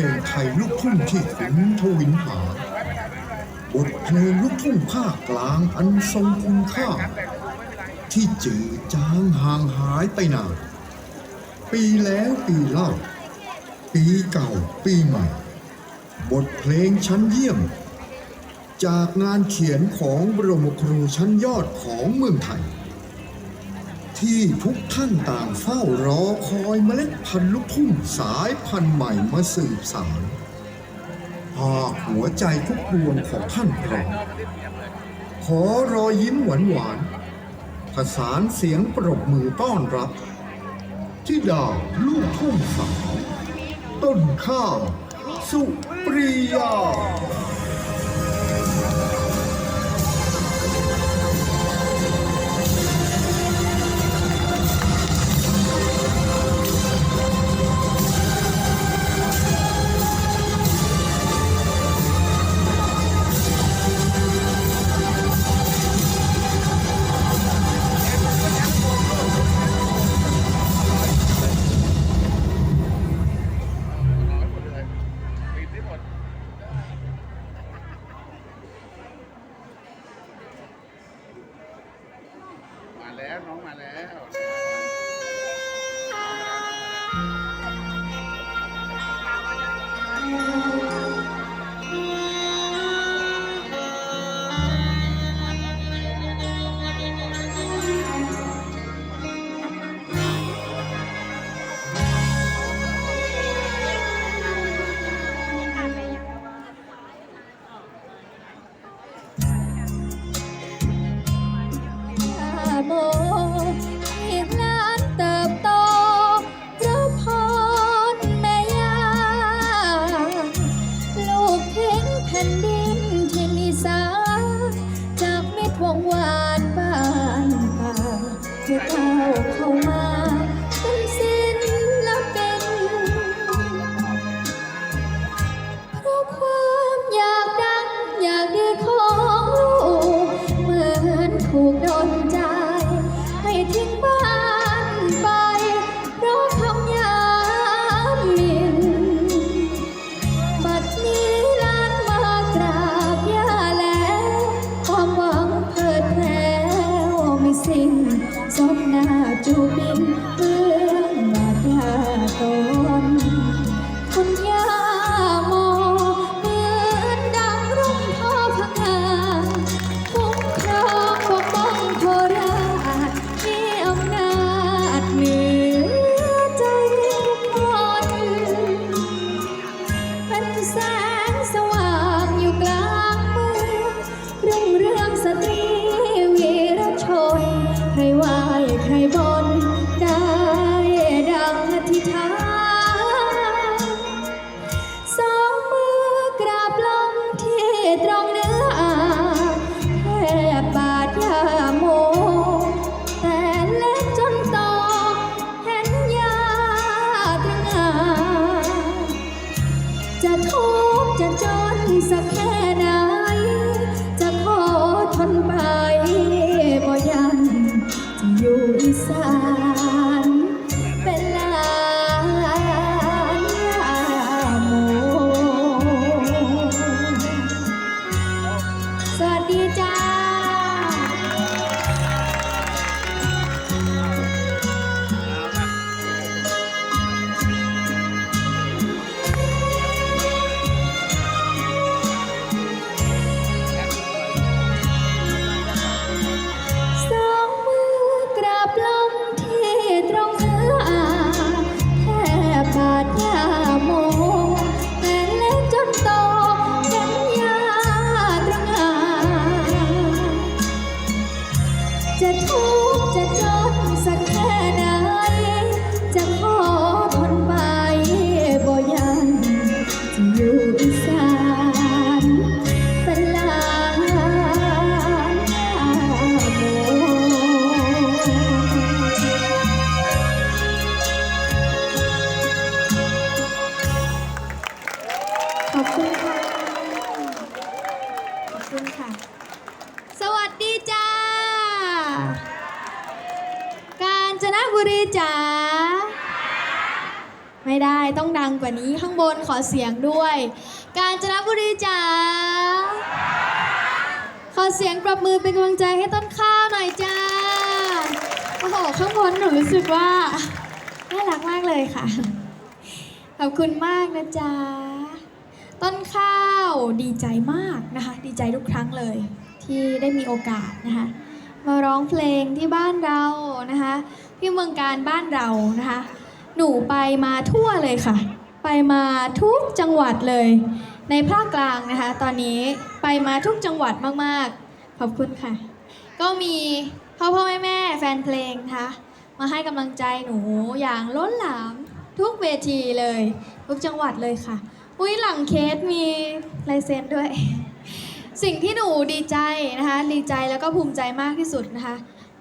ลงไทยลูกทุ่งที่คุณทวินหาบทเพลงลูกทุ่งภาคกลางอันทรงคุณค่า ที่จืดจางห่างหายไปนานปีแล้วปีเล่า ปีเก่าปีใหม่ บทเพลงชั้นเยี่ยม จากงานเขียนของบรมครูชั้นยอดของเมืองไทย ที่ทุกท่านต่างเฝ้ารอคอยเมล็ดพันธุ์ลูกทุ่งสายพันธุ์ใหม่มาสืบสารหากหัวใจทุกดวงของท่านพร้อมขอรอยยิ้มหวานหวานผสานเสียงปรบมือต้อนรับที่ดาวลูกทุ่งสาวต้นข้าวสุปรียา เสียงด้วย กาญจนบุรีจ๋าขอเสียงปรบมือเป็นกำลังใจให้ต้นข้าวหน่อยจ้าโอ้โหข้างบนหนูรู้สึกว่าน่ารักมากเลยค่ะ ขอบคุณมากนะจ๊ะต้นข้าวดีใจมากนะคะ ดีใจทุกครั้งเลย ที่ได้มีโอกาสนะคะ มาร้องเพลงที่บ้านเรานะคะที่เมืองการบ้านเรานะคะ หนูไปมาทั่วเลยค่ะ ไปมาทุกจังหวัดเลย ในภาคกลางนะคะ ตอนนี้ไปมาทุกจังหวัดมากๆ ขอบคุณค่ะ ก็มีพ่อพ่อแม่แม่แฟนเพลงนะคะมาให้กำลังใจหนูอย่างล้นหลามทุกเวทีเลย ทุกจังหวัดเลยค่ะ อุ้ยหลังเคสมีลายเซ็นด้วย สิ่งที่หนูดีใจนะคะ ดีใจแล้วก็ภูมิใจมากที่สุดนะคะ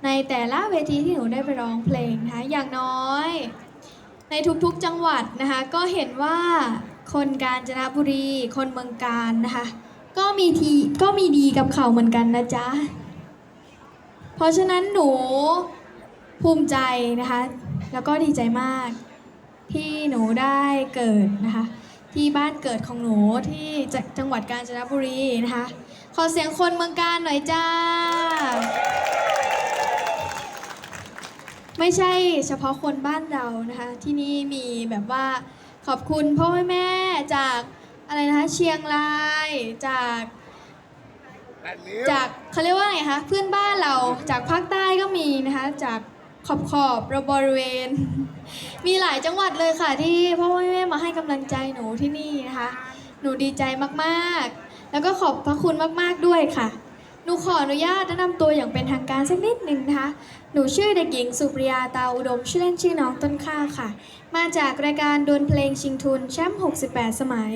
ในแต่ละเวทีที่หนูได้ไปร้องเพลงนะคะอย่างน้อย ในทุกๆจังหวัดนะคะ ก็เห็นว่าคนกาญจนบุรี คนเมืองการนะคะ ก็มีทีก็มีดีกับเขาเหมือนกันนะจ๊ะ เพราะฉะนั้นหนูภูมิใจนะคะ แล้วก็ดีใจมาก ที่หนูได้เกิดนะคะ ที่บ้านเกิดของหนูที่จ,จังหวัดกาญจนบุรีนะคะ ขอเสียงคนเมืองการหน่อยจ้า ไม่ใช่เฉพาะคนบ้านเรานะคะ ที่นี่มีแบบว่าขอบคุณพ่อแม่จากอะไรนะคะเชียงรายจากจากเขาเรียกว่าไงคะเพื่อนบ้านเราจากภาคใต้ก็มีนะคะ จากขอบขอบๆบริเวณ มีหลายจังหวัดเลยค่ะ ที่พ่อแม่มาให้กำลังใจหนูที่นี่นะคะ หนูดีใจมากๆ แล้วก็ขอบพระคุณมาก ๆด้วยค่ะห นูขออนุญาตแนะนำตัวอย่างเป็นทางการสักนิดหนึ่งนะคะ หนูชื่อเด็กหญิงสุปริยาตาอุดม ชื่อเล่นชื่อน้องต้นข้าวค่ะ มาจากรายการดวลเพลงชิงทุนแชมป์68 สมัย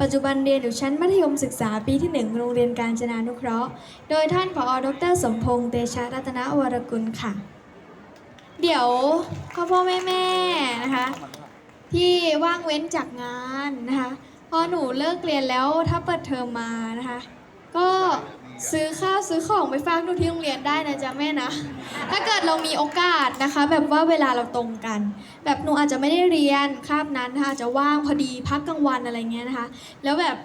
ปัจจุบันเรียนอยู่ชั้นมัธยมศึกษาปีที่ 1 โรงเรียนการจนานุเคราะห์ โดยท่านผอดรสมพงษ์เตชะรัตนวรกุลค่ะ เดี๋ยวพ่อพ่อแม่แม่นะคะ ที่ว่างเว้นจากงานนะคะ พอหนูเลิกเรียนแล้วถ้าเปิดเทอมมานะคะ ก็ ซื้อข้าวซื้อของไปฝากหนูที่โรงเรียนได้นะจ๊ะแม่นะ ถ้าเกิดเรามีโอกาสนะคะ แบบว่าเวลาเราตรงกัน แบบหนูอาจจะไม่ได้เรียนคาบนั้นนะคะอาจจะว่างพอดีพักกลางวันอะไรเงี้ยนะคะ แล้วแบบ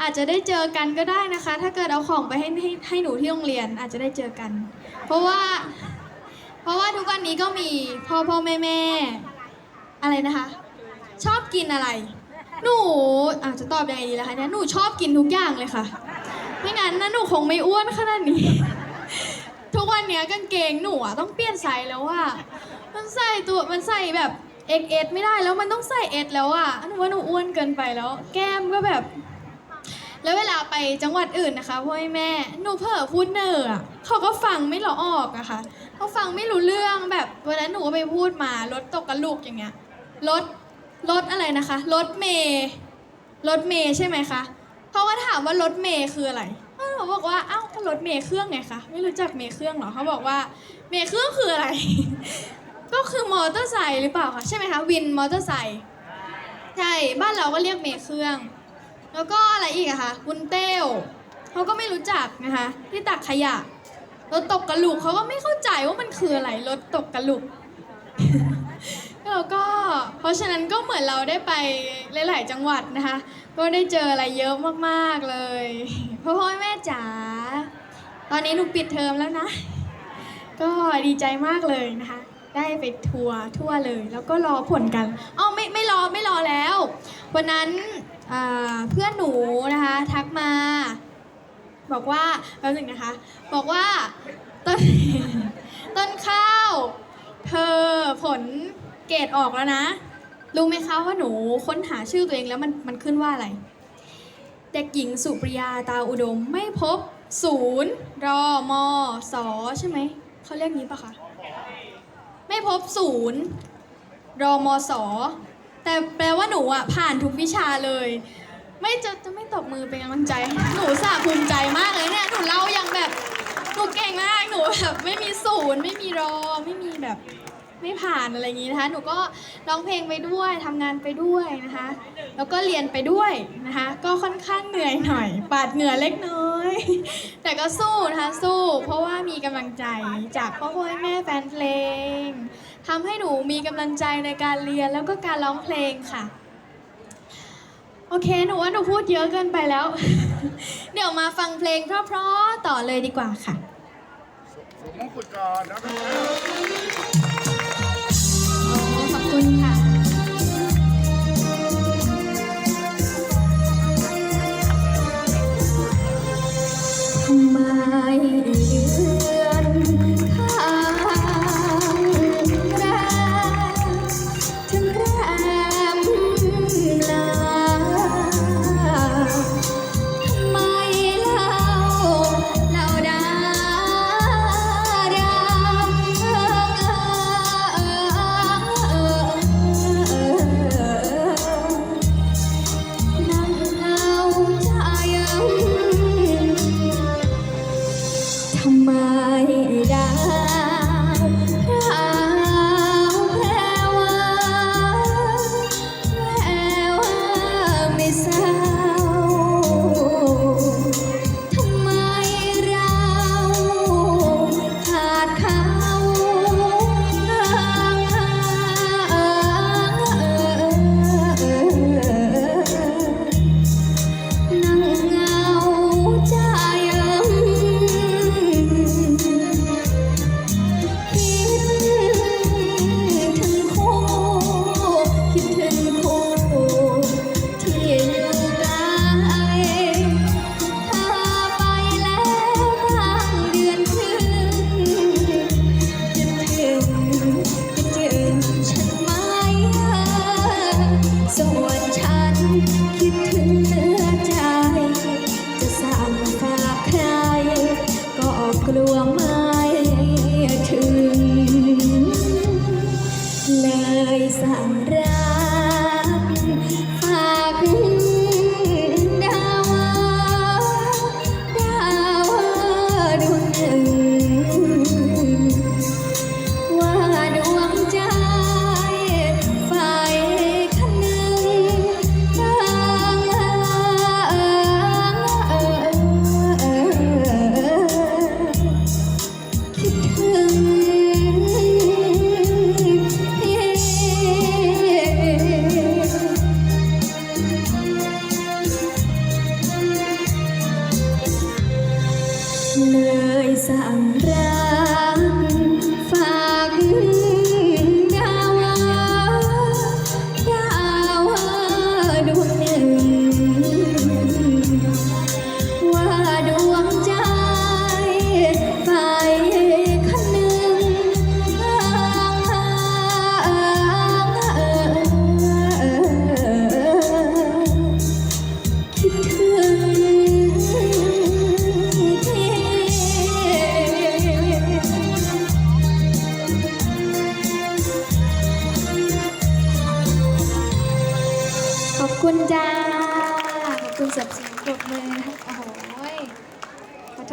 อาจจะได้เจอกันก็ได้นะคะ ถ้าเกิดเอาของไปให้ให้ให้หนูที่โรงเรียนอาจจะได้เจอกัน เพราะว่า เพราะว่าทุกวันนี้ก็มีพ่อพ่อแม่แม่อะไรนะคะ ชอบกินอะไร หนูอาจจะตอบยังไงดีล่ะคะเนี่ยหนูชอบกินทุกอย่างเลยค่ะ ไม่งั้นนะหนูคงไม่อ้วนขนาดนี้ ทุกวันเนี้ยกางเกงหนูอะต้องเปลี่ยนไซส์แล้วว่า มันใส่ตัวมันใส่แบบ XS ไม่ได้แล้วมันต้องใส่ S แล้วอะหนูว่าหนูอ้วนเกินไปแล้ว แก้มก็แบบ แล้วเวลาไปจังหวัดอื่นนะคะพ่อแม่หนูเผลอพูดเนออะเขาก็ฟังไม่หรอออกอะค่ะเขาฟังไม่รู้เรื่องแบบวันนั้นหนูก็ไปพูดมารถตกกระลุกอย่างเงี้ยรถรถอะไรนะคะรถเมย์รถเมย์ใช่ไหมคะ เขาก็ถามว่ารถเมย์คืออะไรหนูบอกว่าเอ้าก็รถเมย์เครื่องไงคะไม่รู้จักเมย์เครื่องเหรอเขาบอกว่าเมย์เครื่องคืออะไร ก็คือมอเตอร์ไซค์หรือเปล่าคะใช่ไหมคะวินมอเตอร์ไซค์ใช่บ้านเราก็เรียกเมย์เครื่อง แล้วก็อะไรอีกอะคะวุ้นเต้วเขาก็ไม่รู้จักนะคะ ที่ตักขยะรถตกกระลุกเขาก็ไม่เข้าใจว่ามันคืออะไรรถตกกระลุก แล้วก็เพราะฉะนั้นก็เหมือนเราได้ไปหลาย ๆ จังหวัดนะคะ ก็ได้เจออะไรเยอะมากๆเลยพ่อพ่อแม่จ๋าตอนนี้หนูปิดเทอมแล้วนะ ก็ดีใจมากเลยนะคะ ได้ไปทัวร์ทั่วเลย แล้วก็รอผลกันอ๋อไม่ไม่รอไม่รอแล้ว วันนั้นเพื่อนหนูนะคะทักมา บอกว่าแป๊บหนึงนะคะ บอกว่าต้นต้นข้าว เธอผล เกรดออกแล้วนะ รู้ไหมคะว่าหนูค้นหาชื่อตัวเองแล้วมันมันขึ้นว่าอะไร เด็กหญิงสุปริยาตาอุดมไม่พบศูนย์รอมอสอใช่ไหม เขาเรียกนี้ปะคะ ไม่พบศูนย์รอมอสอแต่แปลว่าหนูอะผ่านทุกวิชาเลย ไม่จะจะไม่ตบมือเป็นกำลังใจ หนูสาภูมิใจมากเลยเนี่ย หนูเล่าย่างแบบ หนูเก่งมาก หนูแบบไม่มีศูนย์ไม่มีรอ ไม่มีแบบ ไม่ผ่านอะไรอย่างนี้นะคะ หนูก็ร้องเพลงไปด้วยทำงานไปด้วยนะคะ แล้วก็เรียนไปด้วยนะคะ ก็ค่อนข้างเหนื่อยหน่อย ปาดเหงื่อเล็กน้อย แต่ก็สู้นะคะสู้ เพราะว่ามีกำลังใจจากพ่อพ่อแม่แฟนเพลงทำให้หนูมีกำลังใจในการเรียนแล้วก็การร้องเพลงค่ะ โอเค หนูว่าหนูพูดเยอะเกินไปแล้ว เดี๋ยวมาฟังเพลงเพราะๆต่อเลยดีกว่าค่ะ สวมมงกุฎก่อนนะ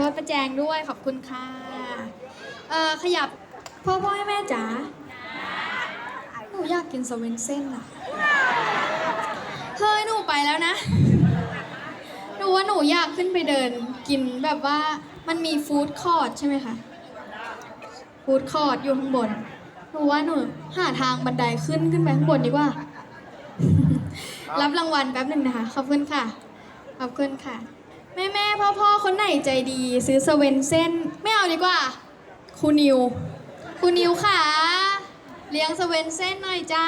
ขอโทษประแจงด้วยขอบคุณค่ะเอ่อขยับพ่อพ่อให้แม่จ๋าหนูอยากกินสเวนเซ่นอะเฮ้ยหนูไปแล้วนะหนูว่าหนูอยากขึ้นไปเดิน กินแบบว่ามันมีฟู้ดคอร์ทใช่ไหมคะฟู้ดคอร์ทอยู่ข้างบนหนูว่าหนูหาทางบันไดขึ้นขึ้นไปข้างบนดีกว่า รับรางวัลแป๊บหนึ่งนะคะ ขอบคุณค่ะ ขอบคุณค่ะ แม่แม่พ่อพ่อคนไหนใจดี ซื้อสเวนเซ่นไม่เอาดีกว่าครูนิวครูนิวค่ะ เลี้ยงสเวนเซ่นหน่อยจ้า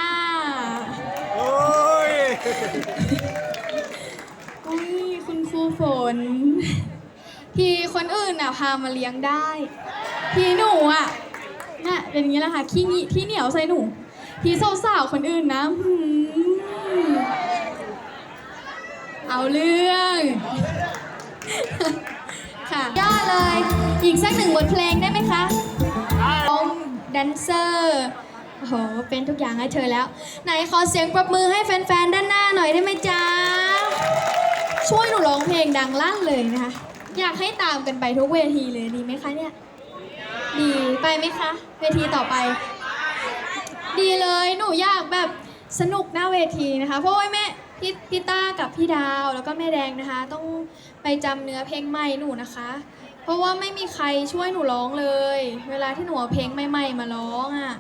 โอ้ยอุ้ยคุณครูฝนพี่คนอื่นน่ะพามาเลี้ยงได้พี่หนูอะน่ะเป็นอย่างนี้แหละค่ะขี้งี้ที่เหนียวใส่หนูพี่สาวๆคนอื่นนะหืมเอาเรื่อง ค่ะยอดเลยอีกสักหนึ่งบทเพลงได้ไหมคะอมแดนเซอร์โอ้โหเป็นทุกอย่างให้เธอแล้ว ไหนขอเสียงปรบมือให้แฟนๆด้านหน้าหน่อยได้ไหมจ๊ะช่วยหนูร้องเพลงดังลั่นเลยนะคะอยากให้ตามกันไปทุกเวทีเลยดีไหมคะเนี่ยดีไปไหมคะ เวทีต่อไป ดีเลยหนูอยากแบบสนุกหน้าเวทีนะคะ เพราะว่าแม่ พี่พี่ต้ากับพี่ดาวแล้วก็แม่แดงนะคะ ต้องไปจำเนื้อเพลงใหม่หนูนะคะ เพราะว่าไม่มีใครช่วยหนูร้องเลย เวลาที่หนูเอาเพลงใหม่ๆมาร้องอะ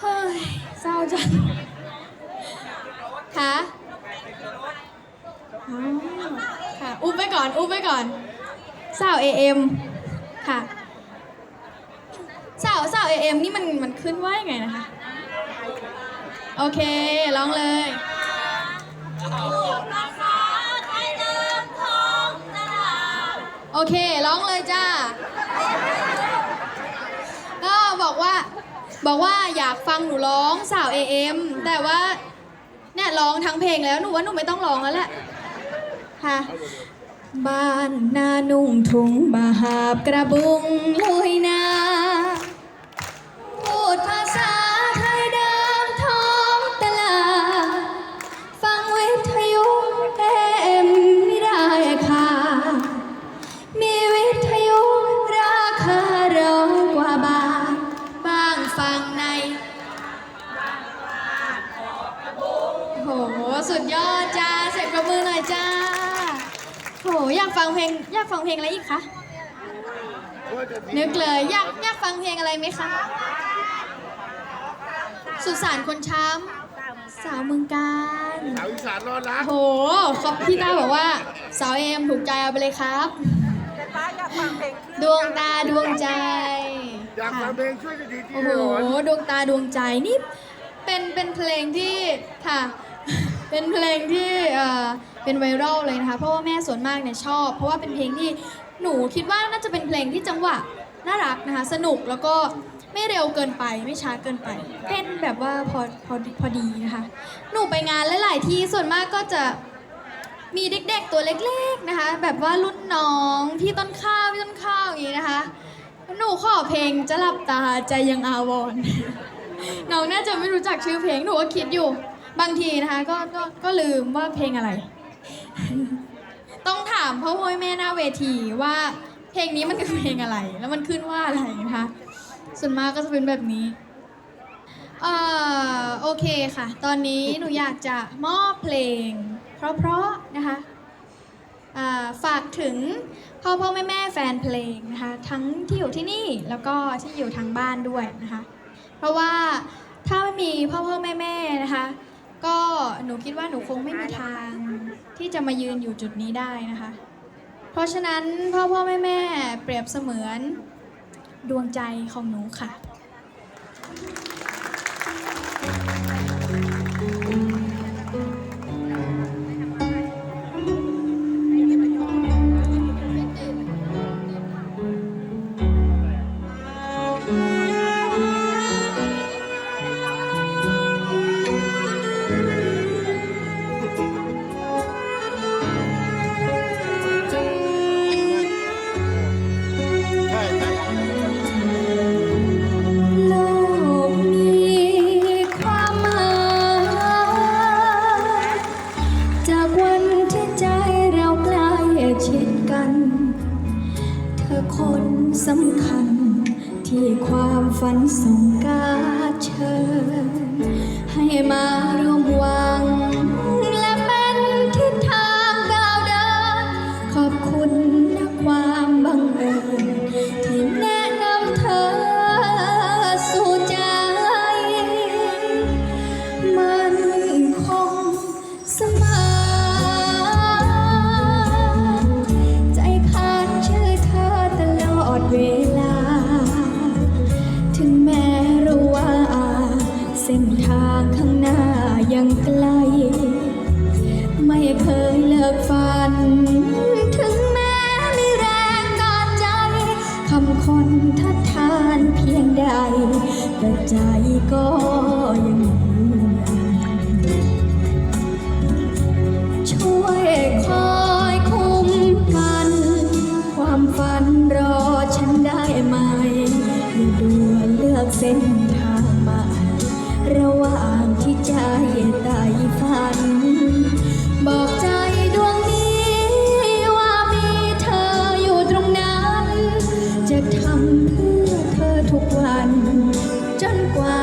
เฮ้ยเศร้าจังค่ะอ๋อค่ะอุ้มไปก่อนอุ้มไปก่อนสาวเอ็มค่ะสาวสาวเอ็มนี่มันมันขึ้นว่ายังไงนะคะ โอเคร้องเลย โอเค ร้องเลยจ้า ก็บอกว่า บอกว่าอยากฟังหนูร้องสาว AM แต่ว่าเนี่ยร้องทั้งเพลงแล้วหนูว่าหนูไม่ต้องร้องแล้วแหละ ค่ะ บ้านนานุ่งถุงบาหาบกระบุงลุยนา สุดยอดจ้าเสียงประมือหน่อยจ้าโหอยากฟังเพลงอยากฟังเพลงอะไรอีกคะนึกเลยอยากอยากฟังเพลงอะไรไหมคะสุสานคนช้ำสาวเมืองการสาวอีสานรอดละโหเขาพี่ต้าบอกว่า สาวเอ็มถูกใจเอาไปเลยครับดวงตาดวงใจอยากค่ะฟังเพลงช่วยจะดีที่โอ้โหหนดวงตาดวงใจนี่เป็นเป็นเพลงที่ค่ะ เป็นเพลงที่เอ่อเป็นไวรัลเลยนะคะ เพราะว่าแม่ส่วนมากเนี่ยชอบ เพราะว่าเป็นเพลงที่หนูคิดว่าน่าจะเป็นเพลงที่จังหวะน่ารักนะคะ สนุกแล้วก็ไม่เร็วเกินไปไม่ช้าเกินไปเต้นแบบว่าพอพอพอดีนะคะ หนูไปงานหลาย ๆ ที่ส่วนมากก็จะมีเด็ก ๆ ตัวเล็ก ๆ นะคะ แบบว่ารุ่นน้องพี่ต้นข้าวพี่ต้นข้าวอย่างนี้นะคะ หนูขอเพลงจะหลับตาใจยังอาวรณ์น้องน่าจะไม่รู้จักชื่อเพลงหนูก็คิดอยู่ บางทีนะคะก็ก็ก็ลืมว่าเพลงอะไร ต้องถามพ่อพ่อแม่หน้าเวทีว่าเพลงนี้มันคือเพลงอะไร แล้วมันขึ้นว่าอะไรนะคะส่วนมากก็จะเป็นแบบนี้เอ่อโอเคค่ะ ตอนนี้หนูอยากจะมอบเพลง เพราะๆนะคะฝากถึงพ่อพ่อแม่แม่แฟนเพลงนะคะ ทั้งที่อยู่ที่นี่แล้วก็ที่อยู่ทางบ้านด้วยนะคะ เพราะว่าถ้าไม่มีพ่อพ่อแม่แม่นะคะ ก็หนูคิดว่าหนูคงไม่มีทางที่จะมายืนอยู่จุดนี้ได้นะคะ เพราะฉะนั้นพ่อพ่อแม่แม่เปรียบเสมือนดวงใจของหนูค่ะ นกว่า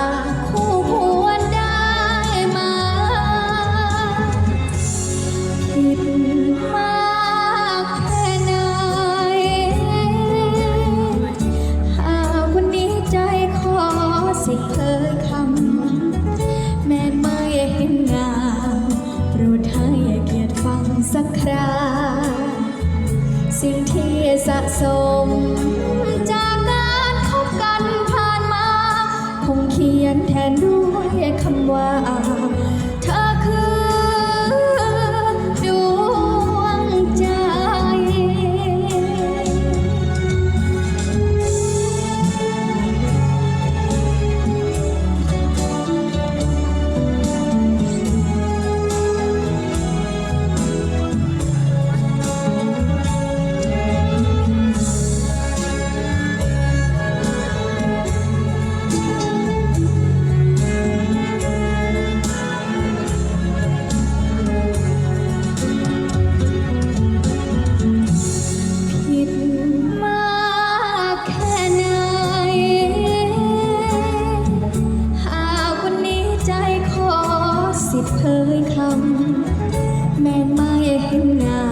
ไม่เห็นหน้า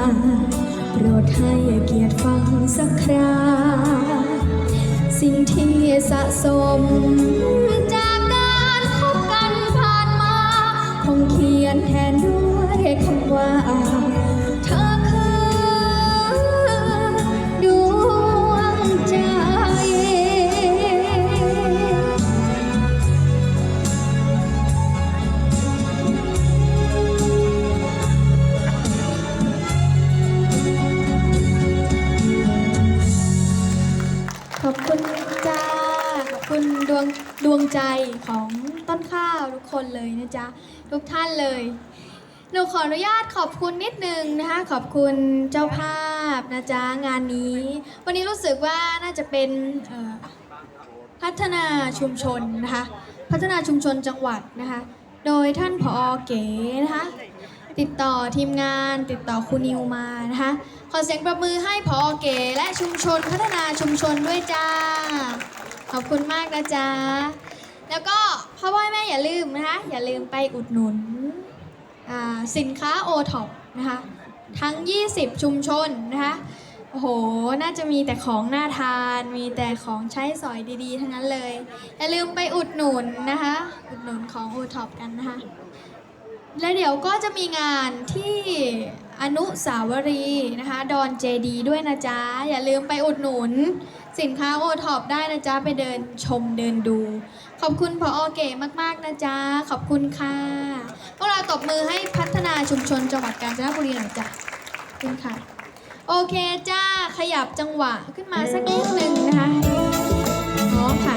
โปรดให้เกียรติฟังสักคราสิ่งที่สะสม จากการคบกันผ่านมา คงเขียนแทนด้วยคำว่า ใจของต้นข้าวทุกคนเลยนะจ๊ะทุกท่านเลย หนูขออนุญาตขอบคุณนิดนึงนะคะ ขอบคุณเจ้าภาพนะจ๊ะงานนี้ วันนี้รู้สึกว่าน่าจะเป็นพัฒนาชุมชนนะคะ พัฒนาชุมชนจังหวัดนะคะ โดยท่านผอเก๋นะคะ ติดต่อทีมงานติดต่อครูนิวมานะคะ ขอเสียงประมือให้พอเก๋และชุมชนพัฒนาชุมชนด้วยจ้า ขอบคุณมากนะจ๊ะ แล้วก็พ่อพ่อแม่อย่าลืมนะคะ อย่าลืมไปอุดหนุนสินค้าโอท็อปนะคะ ทั้ง 20 ชุมชนนะคะโอ้โห น่าจะมีแต่ของน่าทาน มีแต่ของใช้สอยดีๆ ทั้งนั้นเลย อย่าลืมไปอุดหนุนนะคะ อุดหนุนของโอท็อปกันนะคะ และเดี๋ยวก็จะมีงานที่อนุสาวรีย์นะคะ ดอนเจดีด้วยนะจ๊ะ อย่าลืมไปอุดหนุน สินค้าโอท็อปได้นะจ๊ะ ไปเดินชมเดินดู ขอบคุณพออเก๋มากๆนะจ๊ะ ขอบคุณค่ะพวกเราตบมือให้พัฒนาชุมชนจังหวัดกาญจนบุรีหน่อยจ้ะขอบคุณค่ะ โอเคจ้า ขยับจังหวะขึ้นมาสักนิดหนึ่งนะคะอ๋อค่ะ